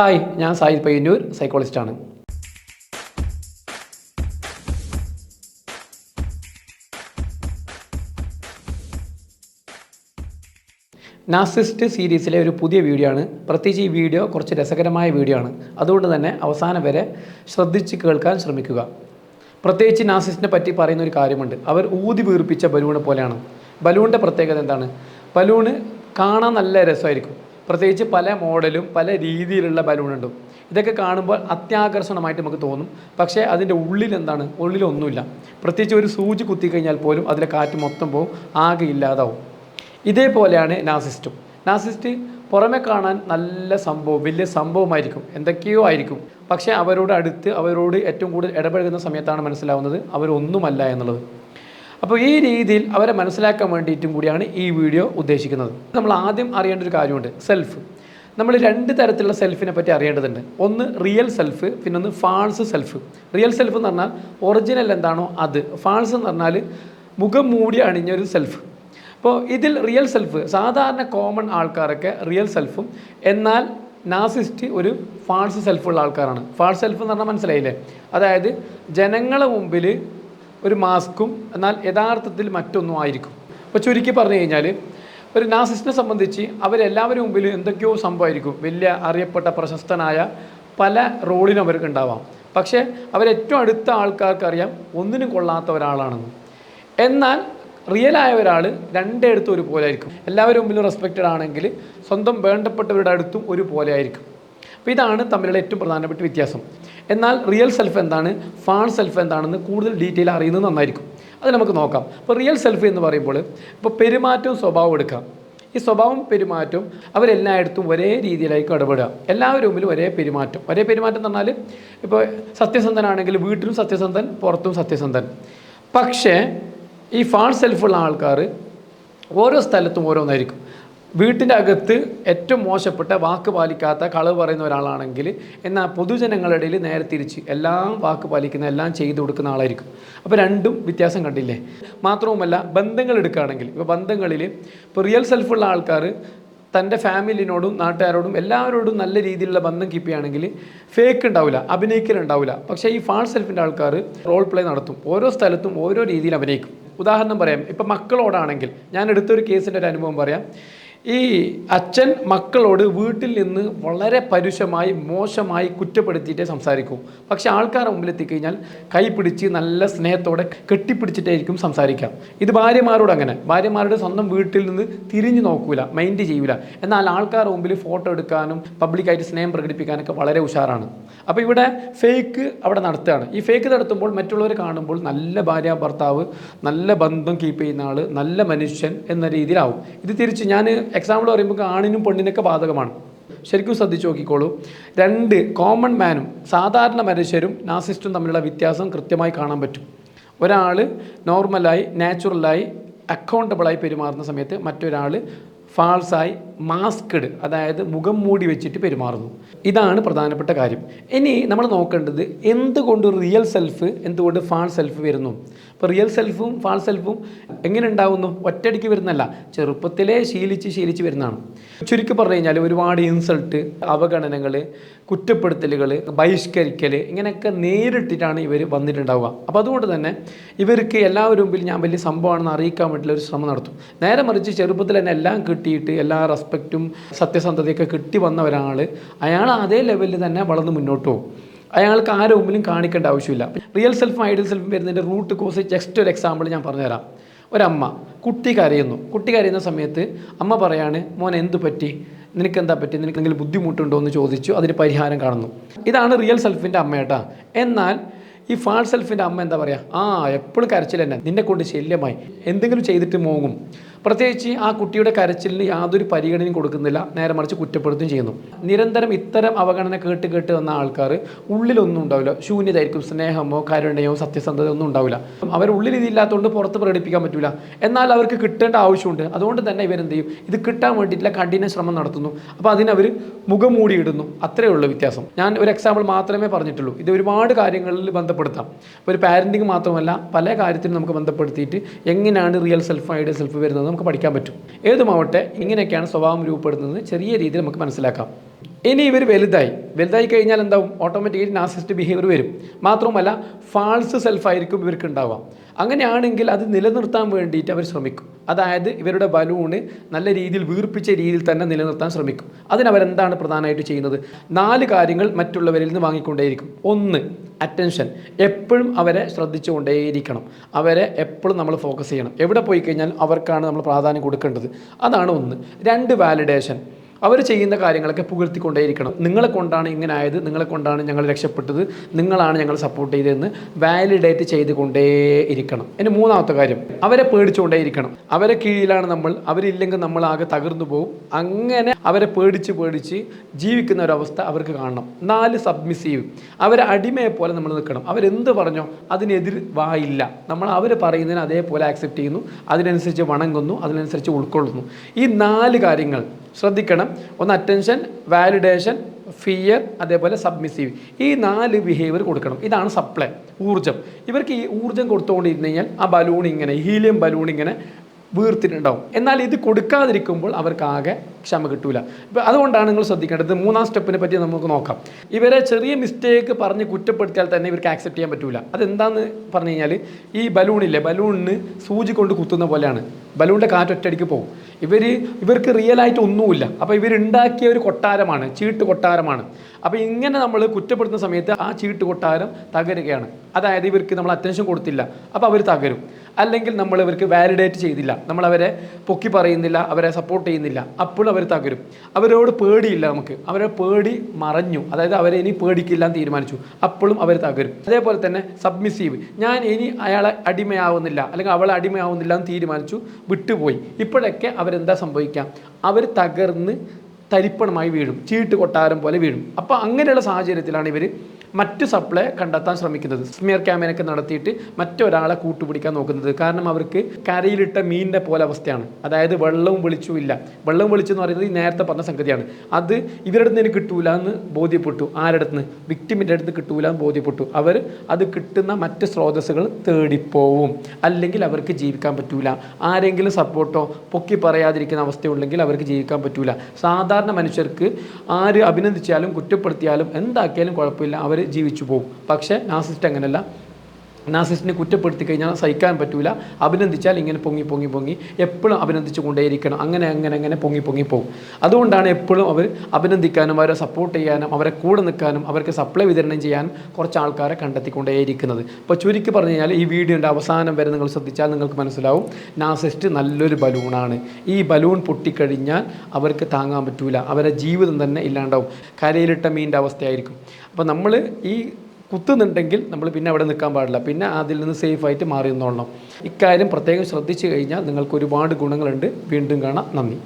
Hi ഞാൻ Sai Payyanur സൈക്കോളജിസ്റ്റാണ് Nazist സീരീസിലെ ഒരു പുതിയ വീഡിയോ ആണ്. പ്രത്യേകിച്ച് ഈ വീഡിയോ കുറച്ച് രസകരമായ വീഡിയോ ആണ്. അതുകൊണ്ട് തന്നെ അവസാനം വരെ ശ്രദ്ധിച്ച് കേൾക്കാൻ ശ്രമിക്കുക. പ്രത്യേകിച്ച് നാസിസ്റ്റിനെ പറ്റി പറയുന്ന ഒരു കാര്യമുണ്ട്. അവർ ഊതി വീർപ്പിച്ച ബലൂണ് പോലെയാണ്. ബലൂണിന്റെ പ്രത്യേകത എന്താണ്? ബലൂണ് കാണാൻ നല്ല രസമായിരിക്കും. പ്രത്യേകിച്ച് പല മോഡലും പല രീതിയിലുള്ള ബലൂണുണ്ട് ഇതൊക്കെ കാണുമ്പോൾ അത്യാകർഷണമായിട്ട് നമുക്ക് തോന്നും. പക്ഷേ അതിന്റെ ഉള്ളിൽ എന്താണ്? ഉള്ളിലൊന്നുമില്ല പ്രത്യേകിച്ച് ഒരു സൂചി കുത്തി കഴിഞ്ഞാൽ പോലും അതിലെ കാറ്റ് മൊത്തം പോകും ആകെ ഇല്ലാതാവും. ഇതേപോലെയാണ് നാസിസ്റ്റും. നാസിസ്റ്റ് പുറമെ കാണാൻ നല്ല സംഭവം വലിയ സംഭവമായിരിക്കും. എന്തൊക്കെയോ ആയിരിക്കും. പക്ഷേ അവരോട് അടുത്ത് അവരോട് ഏറ്റവും കൂടുതൽ ഇടപഴകുന്ന സമയത്താണ് മനസ്സിലാവുന്നത്. അവരൊന്നുമല്ല എന്നുള്ളത്. അപ്പോൾ ഈ രീതിയിൽ അവരെ മനസ്സിലാക്കാൻ വേണ്ടിയിട്ടും കൂടിയാണ് ഈ വീഡിയോ ഉദ്ദേശിക്കുന്നത്. നമ്മൾ ആദ്യം അറിയേണ്ട ഒരു കാര്യമുണ്ട്. സെൽഫ് നമ്മൾ രണ്ട് തരത്തിലുള്ള സെൽഫിനെ പറ്റി അറിയേണ്ടതുണ്ട്. ഒന്ന് റിയൽ സെൽഫ് പിന്നെ ഒന്ന് ഫാൾസ് സെൽഫ് റിയൽ സെൽഫ് എന്ന് പറഞ്ഞാൽ ഒറിജിനൽ എന്താണോ അത്. ഫാൾസ് എന്ന് പറഞ്ഞാൽ മുഖം മൂടി അണിഞ്ഞൊരു സെൽഫ് അപ്പോൾ ഇതിൽ റിയൽ സെൽഫ് സാധാരണ കോമൺ ആൾക്കാരൊക്കെ റിയൽ സെൽഫും എന്നാൽ നാസിസ്റ്റ് ഒരു ഫാൾസ് സെൽഫുള്ള ആൾക്കാരാണ്. ഫാൾസ് സെൽഫ് എന്ന് പറഞ്ഞാൽ മനസ്സിലായില്ലേ? അതായത് ജനങ്ങളുടെ മുമ്പിൽ ഒരു മാസ്കും എന്നാൽ യഥാർത്ഥത്തിൽ മറ്റൊന്നും ആയിരിക്കും. അപ്പോൾ ചുരുക്കി പറഞ്ഞു കഴിഞ്ഞാൽ ഒരു നാസിസ്റ്റിനെ സംബന്ധിച്ച് അവരെല്ലാവരും മുമ്പിൽ എന്തൊക്കെയോ സംഭവമായിരിക്കും. വലിയ അറിയപ്പെട്ട പ്രശസ്തനായ പല റോളിനും അവർക്ക് ഉണ്ടാവാം. പക്ഷേ അവരേറ്റവും അടുത്ത ആൾക്കാർക്കറിയാം ഒന്നിനും കൊള്ളാത്ത ഒരാളാണെന്ന് എന്നാൽ റിയലായ ഒരാൾ രണ്ടിടത്തും ഒരുപോലെ ആയിരിക്കും. എല്ലാവരും മുമ്പിലും റെസ്പെക്റ്റഡ് ആണെങ്കിൽ സ്വന്തം വേണ്ടപ്പെട്ടവരുടെ അടുത്തും ഒരുപോലെ ആയിരിക്കും. അപ്പോൾ ഇതാണ് തമ്മിലുള്ള ഏറ്റവും പ്രധാനപ്പെട്ട വ്യത്യാസം. എന്നാൽ റിയൽ സെൽഫ് എന്താണ്? ഫാൺ സെൽഫ് എന്താണെന്ന് കൂടുതൽ ഡീറ്റെയിൽ അറിയുന്നത് നന്നായിരിക്കും. അത് നമുക്ക് നോക്കാം. അപ്പോൾ റിയൽ സെൽഫ് എന്ന് പറയുമ്പോൾ ഇപ്പോൾ പെരുമാറ്റവും സ്വഭാവം എടുക്കാം ഈ സ്വഭാവം പെരുമാറ്റവും അവരെല്ലായിടത്തും ഒരേ രീതിയിലായിരിക്കും ഇടപെടുക. എല്ലാവരും മുമ്പിലും ഒരേ പെരുമാറ്റം. ഒരേ പെരുമാറ്റം എന്ന് പറഞ്ഞാൽ ഇപ്പോൾ സത്യസന്ധനാണെങ്കിൽ വീട്ടിലും സത്യസന്ധൻ പുറത്തും സത്യസന്ധൻ. പക്ഷേ ഈ ഫാൾ സെൽഫുള്ള ആൾക്കാർ ഓരോ സ്ഥലത്തും ഓരോന്നായിരിക്കും. വീട്ടിന്റെ അകത്ത് ഏറ്റവും മോശപ്പെട്ട വാക്ക് പാലിക്കാത്ത കളവ് പറയുന്ന ഒരാളാണെങ്കിൽ എന്നാൽ പൊതുജനങ്ങളുടെ ഇടയിൽ നേരെ തിരിച്ച് എല്ലാം വാക്ക് പാലിക്കുന്ന എല്ലാം ചെയ്തു കൊടുക്കുന്ന ആളായിരിക്കും. അപ്പോൾ രണ്ടും വ്യത്യാസം കണ്ടില്ലേ? മാത്രവുമല്ല ബന്ധങ്ങൾ എടുക്കുകയാണെങ്കിൽ ഇപ്പോൾ ബന്ധങ്ങളിൽ ഇപ്പോൾ റിയൽ സെൽഫുള്ള ആൾക്കാർ തന്റെ ഫാമിലിനോടും നാട്ടുകാരോടും എല്ലാവരോടും നല്ല രീതിയിലുള്ള ബന്ധം കീപ്പ് ചെയ്യുകയാണെങ്കിൽ ഫേക്ക് ഉണ്ടാവില്ല അഭിനയിക്കലുണ്ടാവില്ല. പക്ഷേ ഈ ഫാൾ സെൽഫിന്റെ ആൾക്കാർ റോൾ പ്ലേ നടത്തും. ഓരോ സ്ഥലത്തും ഓരോ രീതിയിൽ അഭിനയിക്കും. ഉദാഹരണം പറയാം ഇപ്പം മക്കളോടാണെങ്കിൽ ഞാൻ എടുത്തൊരു കേസിന്റെ ഒരു അനുഭവം പറയാം. ഈ അച്ഛൻ മക്കളോട് വീട്ടിൽ നിന്ന് വളരെ പരുഷമായി മോശമായി കുറ്റപ്പെടുത്തിയിട്ടേ സംസാരിക്കൂ. പക്ഷെ ആൾക്കാരുടെ മുമ്പിൽ എത്തിക്കഴിഞ്ഞാൽ കൈ പിടിച്ച് നല്ല സ്നേഹത്തോടെ കെട്ടിപ്പിടിച്ചിട്ടായിരിക്കും സംസാരിക്കാം ഇത് ഭാര്യമാരോട് അങ്ങനെ. ഭാര്യമാരുടെ സ്വന്തം വീട്ടിൽ നിന്ന് തിരിഞ്ഞു നോക്കൂല മൈൻഡ് ചെയ്യൂല. എന്നാൽ ആൾക്കാരുടെ മുമ്പിൽ ഫോട്ടോ എടുക്കാനും പബ്ലിക്കായിട്ട് സ്നേഹം പ്രകടിപ്പിക്കാനൊക്കെ വളരെ ഉഷാറാണ്. അപ്പോൾ ഇവിടെ ഫേക്ക് അവിടെ നടത്തുകയാണ്. ഈ ഫേക്ക് നടത്തുമ്പോൾ മറ്റുള്ളവർ കാണുമ്പോൾ നല്ല ഭാര്യ ഭർത്താവ് നല്ല ബന്ധം കീപ്പ് ചെയ്യുന്ന ആൾ നല്ല മനുഷ്യൻ എന്ന രീതിയിലാവും. ഇത് തിരിച്ച് ഞാൻ എക്സാമ്പിൾ പറയുമ്പോൾ ആണിനും പെണ്ണിനൊക്കെ ബാധകമാണ്. ശരിക്കും ശ്രദ്ധിച്ചു നോക്കിക്കോളൂ. രണ്ട് കോമൺ മാനും സാധാരണ മനുഷ്യരും നാസിസ്റ്റും തമ്മിലുള്ള വ്യത്യാസം കൃത്യമായി കാണാൻ പറ്റും. ഒരാൾ നോർമലായി നാച്ചുറലായി അക്കൗണ്ടബിളായി പെരുമാറുന്ന സമയത്ത് മറ്റൊരാൾ ഫാൾസായി മാസ്ക്ഡ് അതായത് മുഖം മൂടി വെച്ചിട്ട് പെരുമാറുന്നു. ഇതാണ് പ്രധാനപ്പെട്ട കാര്യം. ഇനി നമ്മൾ നോക്കേണ്ടത് എന്തുകൊണ്ട് റിയൽ സെൽഫ് എന്തുകൊണ്ട് ഫാൾ സെൽഫ് വരുന്നു? ഇപ്പോൾ റിയൽ സെൽഫും ഫാൾ സെൽഫും എങ്ങനെ ഉണ്ടാവുന്നു? ഒറ്റയടിക്ക് വരുന്നല്ല ചെറുപ്പത്തിലേ ശീലിച്ച് ശീലിച്ച് വരുന്നതാണ്. ചുരുക്കി പറഞ്ഞു കഴിഞ്ഞാൽ ഒരുപാട് ഇൻസൾട്ട് അവഗണനകൾ കുറ്റപ്പെടുത്തലുകൾ ബഹിഷ്കരിക്കൽ ഇങ്ങനെയൊക്കെ നേരിട്ടിട്ടാണ് ഇവർ വന്നിട്ടുണ്ടാവുക. അപ്പോൾ അതുകൊണ്ട് തന്നെ ഇവർക്ക് എല്ലാവരും മുമ്പിൽ ഞാൻ വലിയ സംഭവമാണെന്ന് അറിയിക്കാൻ വേണ്ടിയുള്ള ഒരു ശ്രമം നടത്തും. നേരെ മറിച്ച് ചെറുപ്പത്തിൽ തന്നെ എല്ലാം കിട്ടിയിട്ട് എല്ലാ റെസ്പെക്റ്റും സത്യസന്ധതയൊക്കെ കിട്ടി വന്ന ഒരാൾ അയാൾ അതേ ലെവലിൽ തന്നെ വളർന്ന് മുന്നോട്ട് പോകും. അയാൾക്ക് ആരുടെ മുമ്പിലും കാണിക്കേണ്ട ആവശ്യമില്ല. റിയൽ സെൽഫും ഐഡിയൽ സെൽഫും വരുന്നതിന്റെ റൂട്ട് കോസ് ജസ്റ്റ് ഒരു എക്സാമ്പിൾ ഞാൻ പറഞ്ഞുതരാം. ഒരമ്മ കുട്ടി കരയുന്നു. കുട്ടി കരയുന്ന സമയത്ത് അമ്മ പറയാണ് മോൻ എന്ത് പറ്റി? നിനക്ക് എന്താ പറ്റി? നിനക്ക് എന്തെങ്കിലും ബുദ്ധിമുട്ടുണ്ടോ? എന്ന് ചോദിച്ചു അതിന് പരിഹാരം കാണുന്നു. ഇതാണ് റിയൽ സെൽഫിന്റെ അമ്മ കേട്ടാ. എന്നാൽ ഈ ഫാൾ സെൽഫിന്റെ അമ്മ എന്താ പറയുക ആ എപ്പോഴും കരച്ചിൽ തന്നെ. നിന്നെ കൊണ്ട് ശല്യമായി. എന്തെങ്കിലും ചെയ്തിട്ട് മോങ്ങും. പ്രത്യേകിച്ച് ആ കുട്ടിയുടെ കരച്ചിലിന് യാതൊരു പരിഗണനയും കൊടുക്കുന്നില്ല. നേരെ മറിച്ച് കുറ്റപ്പെടുത്തുകയും ചെയ്യുന്നു. നിരന്തരം ഇത്തരം അവഗണന കേട്ട് കേട്ട് വന്ന ആൾക്കാർ ഉള്ളിലൊന്നും ഉണ്ടാവില്ല. ശൂന്യതായിരിക്കും. സ്നേഹമോ കരുണയോ സത്യസന്ധതയോ ഒന്നും ഉണ്ടാവില്ല. അവർ ഉള്ളിൽ ഇതില്ലാത്തതുകൊണ്ട് പുറത്ത് പ്രകടിപ്പിക്കാൻ പറ്റില്ല എന്നാൽ അവർക്ക് കിട്ടേണ്ട ആവശ്യമുണ്ട്. അതുകൊണ്ട് തന്നെ ഇവരെന്ത് ചെയ്യും? ഇത് കിട്ടാൻ വേണ്ടിയിട്ടുള്ള കഠിന ശ്രമം നടത്തുന്നു. അപ്പോൾ അതിനവർ മുഖം മൂടിയിടുന്നു. അത്രയേ ഉള്ളൂ വ്യത്യാസം. ഞാൻ ഒരു എക്സാമ്പിൾ മാത്രമേ പറഞ്ഞിട്ടുള്ളൂ. ഇത് ഒരുപാട് കാര്യങ്ങളിൽ ബന്ധപ്പെടുത്താം. ഒരു പാരന്റിങ് മാത്രമല്ല പല കാര്യത്തിനും നമുക്ക് ബന്ധപ്പെടുത്തിയിട്ട് എങ്ങനെയാണ് റിയൽ സെൽഫ് ഐഡിയ സെൽഫ് വരുന്നത്? നമുക്ക് പഠിക്കാൻ പറ്റും. ഏതുമാവട്ടെ ഇങ്ങനെയൊക്കെയാണ് സ്വഭാവം രൂപപ്പെടുന്നത് ചെറിയ രീതിയിൽ നമുക്ക് മനസ്സിലാക്കാം. ഇനി ഇവർ വലുതായി. വലുതായി കഴിഞ്ഞാൽ എന്താവും? ഓട്ടോമാറ്റിക്കലി നാസിസ്റ്റ് ബിഹേവിയർ വരും. മാത്രവുമല്ല ഫാൾസ് സെൽഫായിരിക്കും ഇവർക്ക് ഉണ്ടാവുക. അങ്ങനെയാണെങ്കിൽ അത് നിലനിർത്താൻ വേണ്ടിയിട്ട് അവർ ശ്രമിക്കും. അതായത് ഇവരുടെ ബലൂണ് നല്ല രീതിയിൽ വീർപ്പിച്ച രീതിയിൽ തന്നെ നിലനിർത്താൻ ശ്രമിക്കും. അതിനവരെന്താണ് പ്രധാനമായിട്ട് ചെയ്യുന്നത്? നാല് കാര്യങ്ങൾ മറ്റുള്ളവരിൽ നിന്ന് വാങ്ങിക്കൊണ്ടേയിരിക്കും. ഒന്ന് അറ്റൻഷൻ എപ്പോഴും അവരെ ശ്രദ്ധിച്ചുകൊണ്ടേയിരിക്കണം. അവരെ എപ്പോഴും നമ്മൾ ഫോക്കസ് ചെയ്യണം. എവിടെ പോയി കഴിഞ്ഞാൽ അവർക്കാണ് നമ്മൾ പ്രാധാന്യം കൊടുക്കേണ്ടത്? അതാണ് ഒന്ന്. രണ്ട് വാലിഡേഷൻ അവർ ചെയ്യുന്ന കാര്യങ്ങളൊക്കെ പുകഴ്ത്തിക്കൊണ്ടേയിരിക്കണം. നിങ്ങളെ കൊണ്ടാണ് ഇങ്ങനെ ആയത് നിങ്ങളെ കൊണ്ടാണ് ഞങ്ങൾ രക്ഷപ്പെട്ടത് നിങ്ങളാണ് ഞങ്ങൾ സപ്പോർട്ട് ചെയ്തതെന്ന് വാലിഡേറ്റ് ചെയ്തുകൊണ്ടേ ഇരിക്കണം ഇനി മൂന്നാമത്തെ കാര്യം അവരെ പേടിച്ചുകൊണ്ടേയിരിക്കണം. അവരെ കീഴിലാണ് നമ്മൾ അവരില്ലെങ്കിൽ നമ്മൾ ആകെ തകർന്നു പോകും. അങ്ങനെ അവരെ പേടിച്ച് പേടിച്ച് ജീവിക്കുന്ന ഒരവസ്ഥ അവർക്ക് കാണണം. നാല് സബ്മിസീവ് അവരെ അടിമയെ പോലെ നമ്മൾ നിൽക്കണം. അവരെന്ത് പറഞ്ഞോ അതിനെതിർ വായില്ല. നമ്മൾ അവർ പറയുന്നതിന് അതേപോലെ ആക്സെപ്റ്റ് ചെയ്യുന്നു. അതിനനുസരിച്ച് വണങ്ങുന്നു അതിനനുസരിച്ച് ഉൾക്കൊള്ളുന്നു. ഈ നാല് കാര്യങ്ങൾ ശ്രദ്ധിക്കണം. ഒന്ന് അറ്റൻഷൻ വാലിഡേഷൻ ഫിയർ അതേപോലെ സബ്മിസീവ് ഈ നാല് ബിഹേവിയർ കൊടുക്കണം. ഇതാണ് സപ്ലൈ ഊർജം. ഇവർക്ക് ഈ ഊർജം കൊടുത്തുകൊണ്ടിരുന്നു കഴിഞ്ഞാൽ ആ ബലൂൺ ഇങ്ങനെ ഹീലിയം ബലൂൺ ഇങ്ങനെ വീർത്തിട്ടുണ്ടാവും. എന്നാൽ ഇത് കൊടുക്കാതിരിക്കുമ്പോൾ അവർക്ക് ആകെ ക്ഷമ കിട്ടൂല. ഇപ്പം അതുകൊണ്ടാണ് നിങ്ങൾ ശ്രദ്ധിക്കേണ്ടത് മൂന്നാം സ്റ്റെപ്പിനെ പറ്റി നമുക്ക് നോക്കാം. ഇവരെ ചെറിയ മിസ്റ്റേക്ക് പറഞ്ഞ് കുറ്റപ്പെടുത്തിയാൽ തന്നെ ഇവർക്ക് ആക്സെപ്റ്റ് ചെയ്യാൻ പറ്റൂല. അതെന്താന്ന് പറഞ്ഞു കഴിഞ്ഞാൽ ഈ ബലൂണില്ലേ ബലൂണിന് സൂചി കൊണ്ട് കുത്തുന്ന പോലെയാണ്. ബലൂണിന്റെ കാറ്റ് ഒറ്റയടിക്ക് പോകും. ഇവർ ഇവർക്ക് റിയലായിട്ട് ഒന്നുമില്ല. അപ്പോൾ ഇവരുണ്ടാക്കിയ ഒരു കൊട്ടാരമാണ് ചീട്ട് കൊട്ടാരമാണ്. അപ്പോൾ ഇങ്ങനെ നമ്മൾ കുറ്റപ്പെടുത്തുന്ന സമയത്ത് ആ ചീട്ട് കൊട്ടാരം തകരുകയാണ്. അതായത് ഇവർക്ക് നമ്മൾ അറ്റൻഷൻ കൊടുത്തില്ല. അപ്പോൾ അവർ തകരും. അല്ലെങ്കിൽ നമ്മൾ ഇവർക്ക് വാലിഡേറ്റ് ചെയ്തില്ല. നമ്മൾ അവരെ പൊക്കി പറയുന്നില്ല അവരെ സപ്പോർട്ട് ചെയ്യുന്നില്ല. അപ്പോഴും അവർ തകരും അവരോട് പേടിയില്ല നമുക്ക്. അവരെ പേടി മറഞ്ഞു. അതായത് അവരെ ഇനി പേടിക്കില്ല എന്ന് തീരുമാനിച്ചു. അപ്പോഴും അവർ തകരും. അതേപോലെ തന്നെ സബ്മിസീവ് ഞാൻ ഇനി അയാളെ അടിമയാവുന്നില്ല അല്ലെങ്കിൽ അവളെ അടിമയാവുന്നില്ല എന്ന് തീരുമാനിച്ചു വിട്ടുപോയി. ഇപ്പോഴൊക്കെ അവരെന്താ സംഭവിക്കാം അവർ തകർന്ന് തരിപ്പണമായി വീഴും. ചീട്ട് കൊട്ടാരം പോലെ വീഴും. അപ്പോൾ അങ്ങനെയുള്ള സാഹചര്യത്തിലാണ് ഇവർ മറ്റ് സപ്ലൈ കണ്ടെത്താൻ ശ്രമിക്കുന്നത്. സ്മിയർ ക്യാമ്പയിനൊക്കെ നടത്തിയിട്ട് മറ്റൊരാളെ കൂട്ടുപിടിക്കാൻ നോക്കുന്നത്. കാരണം അവർക്ക് കരയിലിട്ട മീനിന്റെ പോലെ അവസ്ഥയാണ്. അതായത് വെള്ളവും വെളിച്ചവും ഇല്ല. വെള്ളവും വെളിച്ചം എന്ന് പറയുന്നത് ഈ നേരത്തെ പറഞ്ഞ സംഗതിയാണ്. അത് ഇവരുടെ നിന്ന് കിട്ടൂല എന്ന് ബോധ്യപ്പെട്ടു. ആരുടെ നിന്ന്? വിക്ടിമിന്റെ അടുത്ത് കിട്ടൂല എന്ന് ബോധ്യപ്പെട്ടു. അവർ അത് കിട്ടുന്ന മറ്റ് സ്രോതസ്സുകൾ തേടിപ്പോവും. അല്ലെങ്കിൽ അവർക്ക് ജീവിക്കാൻ പറ്റൂല. ആരെങ്കിലും സപ്പോർട്ടോ പൊക്കി പറയാതിരിക്കുന്ന അവസ്ഥയുണ്ടെങ്കിൽ അവർക്ക് ജീവിക്കാൻ പറ്റൂല. സാധാരണ മനുഷ്യർക്ക് ആര് അഭിനന്ദിച്ചാലും കുറ്റപ്പെടുത്തിയാലും എന്താക്കിയാലും കുഴപ്പമില്ല. അവർ ജീവിച്ചു പോകും. പക്ഷേ നാസിസ്റ്റ് അങ്ങനെയല്ല നാസിസ്റ്റിനെ കുറ്റപ്പെടുത്തി കഴിഞ്ഞാൽ സഹിക്കാൻ പറ്റൂല. അഭിനന്ദിച്ചാൽ ഇങ്ങനെ പൊങ്ങി പൊങ്ങി പൊങ്ങി. എപ്പോഴും അഭിനന്ദിച്ചു കൊണ്ടേയിരിക്കണം. അങ്ങനെ അങ്ങനെ അങ്ങനെ പൊങ്ങി പൊങ്ങി പോകും. അതുകൊണ്ടാണ് എപ്പോഴും അവർ അഭിനന്ദിക്കാനും അവരെ സപ്പോർട്ട് ചെയ്യാനും അവരെ കൂടെ നിൽക്കാനും അവർക്ക് സപ്ലൈ വിതരണം ചെയ്യാനും കുറച്ച് ആൾക്കാരെ കണ്ടെത്തിക്കൊണ്ടേയിരിക്കുന്നത്. ഇപ്പോൾ ചുരുക്കി പറഞ്ഞു കഴിഞ്ഞാൽ ഈ വീഡിയോന്റെ അവസാനം വരെ നിങ്ങൾ ശ്രദ്ധിച്ചാൽ നിങ്ങൾക്ക് മനസ്സിലാവും. നാസിസ്റ്റ് നല്ലൊരു ബലൂണാണ്. ഈ ബലൂൺ പൊട്ടിക്കഴിഞ്ഞാൽ അവർക്ക് താങ്ങാൻ പറ്റൂല. അവരുടെ ജീവിതം തന്നെ ഇല്ലാണ്ടാവും. കരയിലിട്ട മീനിന്റെ അവസ്ഥയായിരിക്കും. അപ്പോൾ നമ്മൾ ഈ കുത്തുന്നുണ്ടെങ്കിൽ നമ്മൾ പിന്നെ അവിടെ നിൽക്കാൻ പാടില്ല. പിന്നെ അതിൽ നിന്ന് സേഫ് ആയിട്ട് മാറി നിന്നോളണം. ഇക്കാര്യം പ്രത്യേകം ശ്രദ്ധിച്ചു കഴിഞ്ഞാൽ നിങ്ങൾക്ക് ഒരുപാട് ഗുണങ്ങളുണ്ട്. വീണ്ടും കാണാം. നന്ദി.